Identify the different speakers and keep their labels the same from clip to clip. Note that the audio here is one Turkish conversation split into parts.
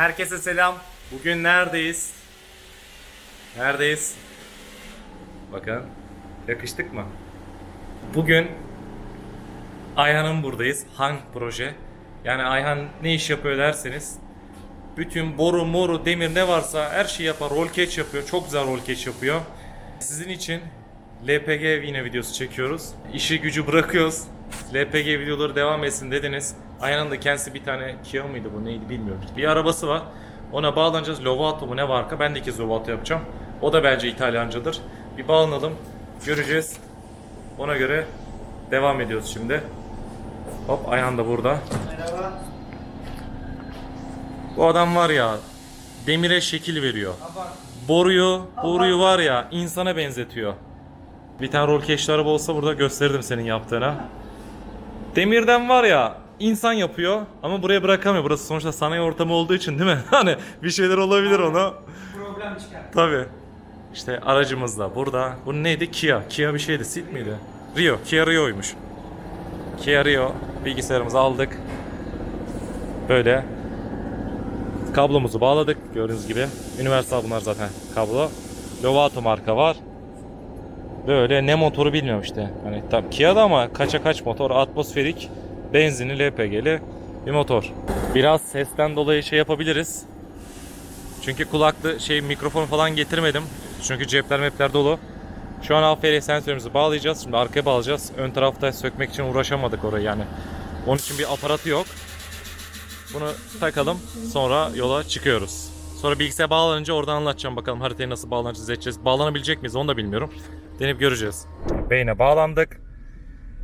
Speaker 1: Herkese selam. Bugün neredeyiz? Neredeyiz? Bakın. Yakıştık mı? Bugün Ayhan'ın buradayız. Hangi proje? Yani Ayhan ne iş yapıyor derseniz bütün boru, moru, demir ne varsa her şeyi yapar. Roll catch yapıyor. Çok güzel roll catch yapıyor. Sizin için LPG yine videosu çekiyoruz. İşi gücü bırakıyoruz. LPG videoları devam etsin dediniz. Ayhan'ın da kendisi bir tane Kia mıydı bu neydi bilmiyorum. Bir arabası var. Ona bağlanacağız. Lovato mu ne var arka? Ben de iki Lovato yapacağım. O da bence İtalyancadır. Bir bağlanalım. Göreceğiz. Ona göre devam ediyoruz şimdi. Hop Ayhan da burada.
Speaker 2: Merhaba.
Speaker 1: Bu adam var ya demire şekil veriyor. Boruyu, boruyu var ya insana benzetiyor. Bir tane rol keşli araba olsa burada gösterirdim senin yaptığına. Demirden var ya insan yapıyor ama buraya bırakamıyor. Burası sonuçta sanayi ortamı olduğu için değil mi? Hani bir şeyler olabilir ona.
Speaker 2: Problem çıkar.
Speaker 1: Tabi. İşte aracımız da burada. Bu neydi? Kia. Kia bir şeydi. Sit miydi? Rio. Kia Rio'ymuş. Kia Rio. Bilgisayarımızı aldık. Böyle. Kablomuzu bağladık. Gördüğünüz gibi. Universal bunlar zaten kablo. Lovato marka var. Böyle ne motoru bilmiyorum işte. Hani tam Kia'da ama kaça kaç motor. Atmosferik, benzinli, LPG'li bir motor. Biraz sesten dolayı şey yapabiliriz. Çünkü kulaklı şey mikrofon falan getirmedim. Çünkü cepler mepler dolu. Şu an AFR sensörümüzü bağlayacağız. Şimdi arkaya bağlayacağız. Ön tarafta sökmek için uğraşamadık orayı yani. Onun için bir aparatı yok. Bunu takalım. Sonra yola çıkıyoruz. Sonra bilgisayara bağlanınca oradan anlatacağım bakalım haritayı nasıl bağlanacağız edeceğiz. Bağlanabilecek miyiz onu da bilmiyorum. Deneyip göreceğiz. Beyne bağlandık.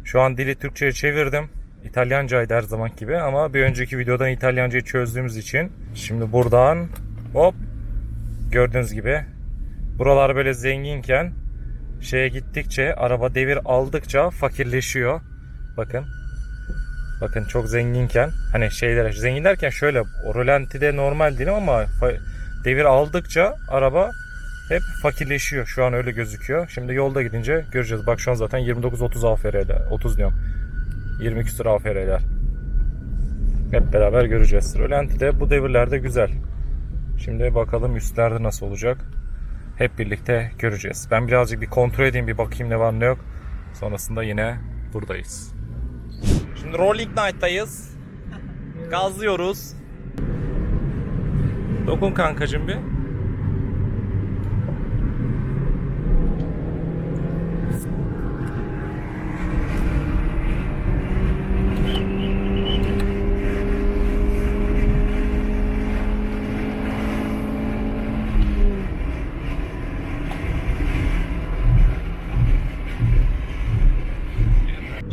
Speaker 1: Şu an dili Türkçe'ye çevirdim. İtalyancaydı her zaman gibi ama bir önceki videodan İtalyancayı çözdüğümüz için şimdi buradan hop gördüğünüz gibi buralar böyle zenginken şeye gittikçe araba devir aldıkça fakirleşiyor. Bakın. Bakın çok zenginken hani şeyler zengin derken şöyle o rolantide normal değil ama devir aldıkça araba hep fakirleşiyor. Şu an öyle gözüküyor. Şimdi yolda gidince göreceğiz. Bak şu an zaten 29-30 AFR'ler. 30 diyorum. 20 küsur AFR'ler. Hep beraber göreceğiz. Rölantide bu devirlerde güzel. Şimdi bakalım üstlerde nasıl olacak. Hep birlikte göreceğiz. Ben birazcık bir kontrol edeyim bir bakayım ne var ne yok. Sonrasında yine buradayız. Şimdi Rolling Night'tayız. Gazlıyoruz. Dokun kankacım bir.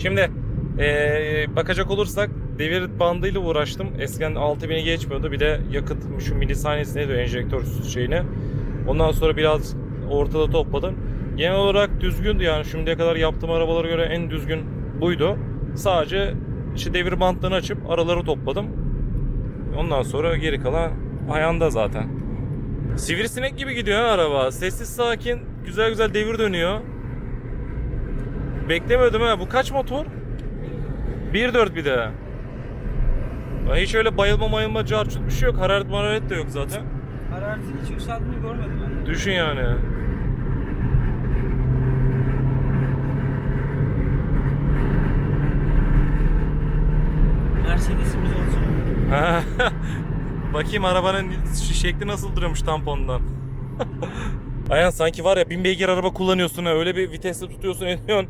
Speaker 1: Şimdi eee, bakacak olursak devir bandıyla uğraştım. Eskiden 6000'i geçmiyordu. Bir de yakıt şu milisaniyesi neydi enjektör şeyini. Ondan sonra biraz ortada topladım. Genel olarak düzgündü yani şimdiye kadar yaptığım arabalara göre en düzgün buydu. Sadece işte devir bantlarını açıp araları topladım. Ondan sonra geri kalan ayağında zaten. Sivrisinek gibi gidiyor ha araba. Sessiz sakin, güzel güzel devir dönüyor. Beklemiyordum ha. Bu kaç motor? 1.4 bir de. Ya Hiç öyle bayılma mayılma carçut bir şey yok. Hararet mararet de yok zaten.
Speaker 2: Hararetin hiç yükseldiğini görmedim ben.
Speaker 1: Düşün yani.
Speaker 2: Mercedes'imiz olsun.
Speaker 1: Bakayım arabanın şekli nasıl duruyormuş tampondan. Ayhan sanki var ya bin beygir araba kullanıyorsun ha. Öyle bir vitesle tutuyorsun ediyorsun.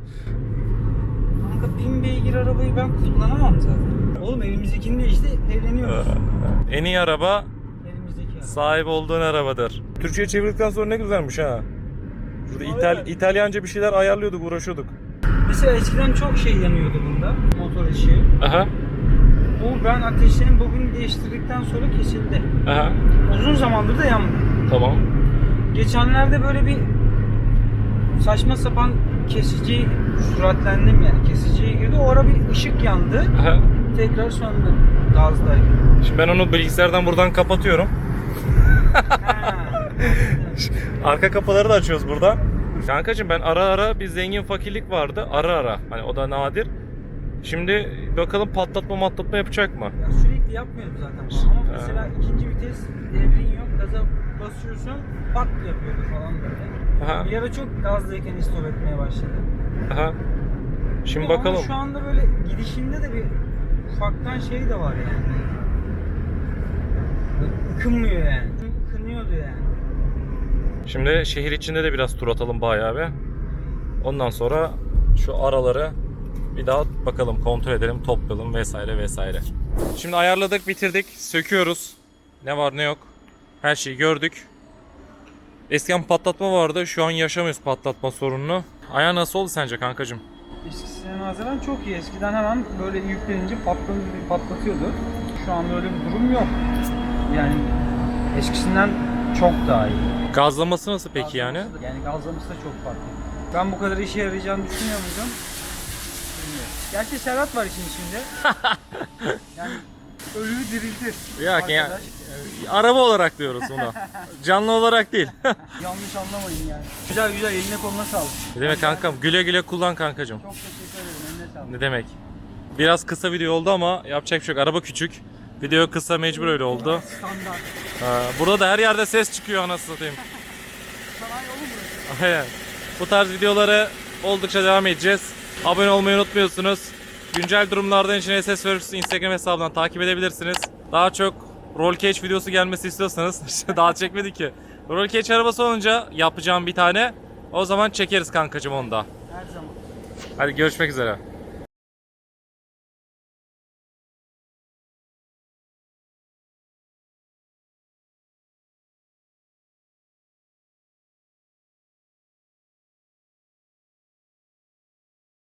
Speaker 2: Kanka bin beygir arabayı ben kullanamam zaten. Oğlum evimizdekini de işte evleniyoruz.
Speaker 1: En iyi araba
Speaker 2: Evimizdeki araba.
Speaker 1: sahip olduğun arabadır. Türkçe'ye çevirdikten sonra ne güzelmiş ha. Şurada. İtal İtalyanca bir şeyler ayarlıyorduk, uğraşıyorduk.
Speaker 2: Mesela eskiden çok şey yanıyordu bunda. Motor ışığı.
Speaker 1: Aha.
Speaker 2: Bu ben ateşlerini bugün değiştirdikten sonra kesildi.
Speaker 1: Aha.
Speaker 2: Uzun zamandır da yanmıyor.
Speaker 1: Tamam.
Speaker 2: Geçenlerde böyle bir saçma sapan kesici süratlendim yani kesiciye girdi. O ara bir ışık yandı.
Speaker 1: Aha.
Speaker 2: Tekrar söndü. Gazdayım.
Speaker 1: Şimdi ben onu bilgisayardan buradan kapatıyorum. Arka kapıları da açıyoruz burada. Kankacığım ben ara ara bir zengin fakirlik vardı. Ara ara. Hani o da nadir. Şimdi bakalım patlatma matlatma yapacak mı?
Speaker 2: Ya sürekli yapmıyorum zaten. Ama mesela ikinci vites devrin yok. Gaza basıyorsun, pat yapıyordu falan böyle.
Speaker 1: Aha.
Speaker 2: Bir ara çok gazdayken istop etmeye başladı.
Speaker 1: Aha. Şimdi
Speaker 2: Ama
Speaker 1: bakalım.
Speaker 2: şu anda böyle gidişinde de bir ufaktan şey de var yani. Böyle yani. Ikınıyordu yani.
Speaker 1: Şimdi şehir içinde de biraz tur atalım bayağı bir. Ondan sonra şu araları bir daha bakalım kontrol edelim, toplayalım vesaire vesaire. Şimdi ayarladık, bitirdik, söküyoruz. Ne var ne yok. Her şeyi gördük. Eskiden patlatma vardı. Şu an yaşamıyoruz patlatma sorununu. Ayar nasıl oldu sence kankacığım?
Speaker 2: Eskisine nazaran çok iyi. Eskiden hemen böyle yüklenince patlatıyordu. Şu anda öyle bir durum yok. Yani eskisinden çok daha iyi.
Speaker 1: Gazlaması nasıl peki yani?
Speaker 2: Gazlaması da- Yani gazlaması da çok farklı. Ben bu kadar işe yarayacağını düşünüyor muydum? Bilmiyorum. Gerçi Serhat var işin içinde. yani ölüyü diriltir.
Speaker 1: Ya, ya-. Araba olarak diyoruz bunu. Canlı olarak değil.
Speaker 2: Yanlış anlamayın yani. Güzel güzel eline koluna sağlık.
Speaker 1: ne demek kankam? Güle güle kullan kankacığım.
Speaker 2: Çok teşekkür ederim eline sağlık.
Speaker 1: Ne demek? Biraz kısa video oldu ama yapacak bir şey yok. Araba küçük. Video kısa mecbur öyle oldu.
Speaker 2: Standart.
Speaker 1: Burada da her yerde ses çıkıyor anasını satayım.
Speaker 2: Sanayi yolu burası.
Speaker 1: Aynen. Bu tarz videoları oldukça devam edeceğiz. Abone olmayı unutmuyorsunuz. Güncel durumlardan için SS Works Instagram hesabından takip edebilirsiniz. Daha çok roll cage videosu gelmesi istiyorsanız daha çekmedik ki. Roll cage arabası olunca yapacağım bir tane. O zaman çekeriz kankacım onu da.
Speaker 2: Her zaman.
Speaker 1: Hadi görüşmek üzere.